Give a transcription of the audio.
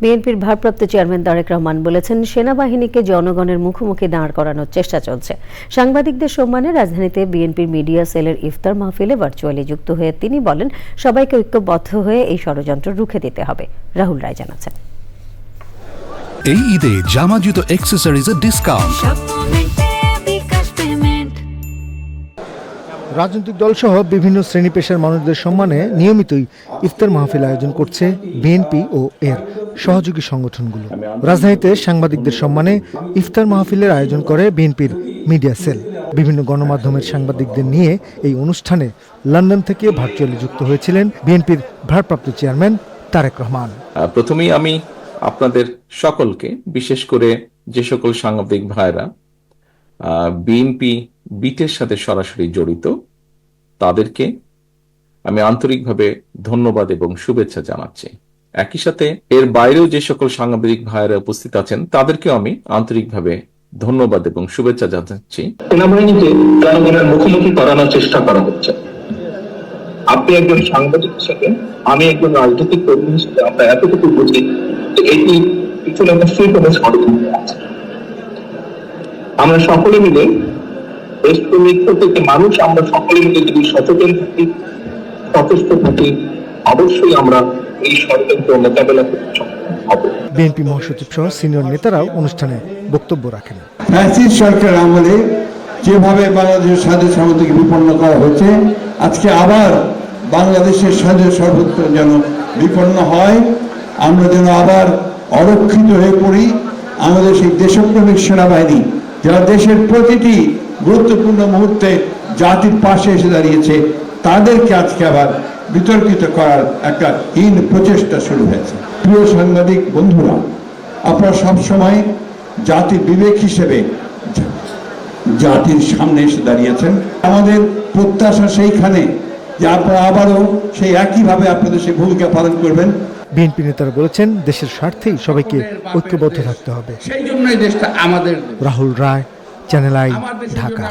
বিএনপির ভারপ্রাপ্ত চেয়ারম্যান তারেক রহমান বলেছেন সেনাবাহিনীকে জনগণের মুখোমুখি দাঁড় করানোর চেষ্টা চলছে। সাংবাদিকদের সম্মানে রাজধানীতে বিএনপির মিডিয়া সেলের ইফতার মাহফিলে ভার্চুয়ালি যুক্ত হয়ে তিনি বলেন সবাইকে ঐক্যবদ্ধ হয়ে এই ষড়যন্ত্র রুখে দিতে হবে। রাহুল রায় জানাচ্ছেন। এই ঈদে জামা জুতো অ্যাক্সেসরিজের ডিসকাউন্ট রাজনৈতিক দলসহ বিভিন্ন শ্রেণি পেশার মানুষদের সম্মানে নিয়মিতই ইফতার মাহফিল আয়োজন করছে বিএনপি ও এর সহযোগী সংগঠনগুলো। রাজধানীতে সাংবাদিকদের সম্মানে ইফতার মাহফিলের আয়োজন করে বিএনপির মিডিয়া সেল। বিভিন্ন গণমাধ্যমের সাংবাদিকদের নিয়ে এই অনুষ্ঠানে লন্ডন থেকে ভার্চুয়ালি যুক্ত হয়েছিলেন বিএনপির ভারপ্রাপ্ত চেয়ারম্যান তারেক রহমান। প্রথমেই আমি আপনাদের সকলকে, বিশেষ করে যে সকল সাংবাদিক ভাইরা বিএনপি বিটের সাথে সরাসরি জড়িত তাদেরকে আমি আন্তরিকভাবে ধন্যবাদ এবং শুভেচ্ছা জানাচ্ছি। একই সাথে এর বাইরেও যে সকল সাংবাদিক ভাইয়েরা উপস্থিত আছেন, তাদেরকেও আমি আন্তরিকভাবে ধন্যবাদ এবং শুভেচ্ছা জানাচ্ছি। সেনাবাহিনীকে জনগণের মুখোমুখি করানোর চেষ্টা করা হচ্ছে। আপনি একজন সাংবাদিক হিসেবে, আমি একজন রাজনৈতিক কর্মী হিসেবে, আমরা এতটুকু বুঝি যে এটি পিছনে নিশ্চয়ই কোনো ষড়যন্ত্র আছে। আমরা সকলে মিলে দেশপ্রেমিক প্রত্যেকটি মানুষ আমরা সকলে মিলে যদি সচেতন থাকি সচেষ্ট থাকি অবশ্যই আমরা এই ষড়যন্ত্র মোকাবেলা করতে সক্ষম হব। বিএনপি মহাসচিব সহ সিনিয়র নেতারাও অনুষ্ঠানে বক্তব্য রাখেন। সরকার আমলে যেভাবে বাংলাদেশের স্বাধীন সামুদ্রিক বিপন্ন করা হয়েছে আজকে আবার বাংলাদেশের স্বাধীন সর্বত্র যেন বিপন্ন হয় আমরা যেন আবার অরক্ষিত হয়ে পড়ি। আমাদের সেই দেশপ্রেমিক সেনাবাহিনী যারা দেশের প্রতিটি গুরুত্বপূর্ণ মুহূর্তে জাতির পাশে এসে দাঁড়িয়েছে। তাদেরকে আজকে আবার বিতর্কিত করার একটা হীন প্রচেষ্টা শুরু হয়েছে। প্রিয় সাংবাদিক বন্ধুরা আপনারা সবসময় জাতির বিবেক হিসেবে জাতির সামনে এসে দাঁড়িয়েছেন। আমাদের প্রত্যাশা সেইখানে যে আপনারা আবারও সেই একইভাবে আপনাদের সেই ভূমিকা পালন করবেন। বিএনপি নেতারা বলেছেন দেশের স্বার্থেই সবাইকে ঐক্যবদ্ধ থাকতে হবে। সেই জন্যই দেশটা আমাদের রাহুল রায় চ্যানেল আই ঢাকা।